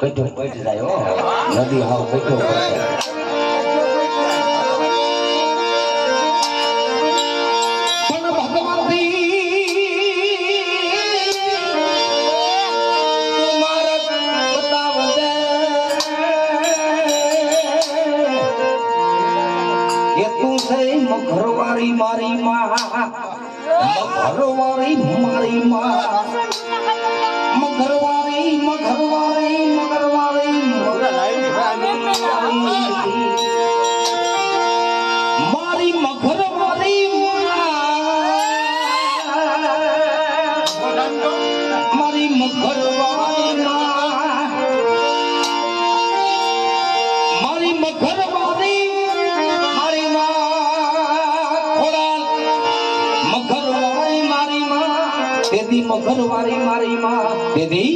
બેઠો બેઠ જાય હો નદી હાવ બેઠો તું મારા માં મઘરવાળી મારી માં મઘરવાળી મઘરવાળી મારી મઘરવાળી મારી માં ખોડાલ મઘરવાળી મારી માં તેદી મઘરવાળી મારી માં તેદી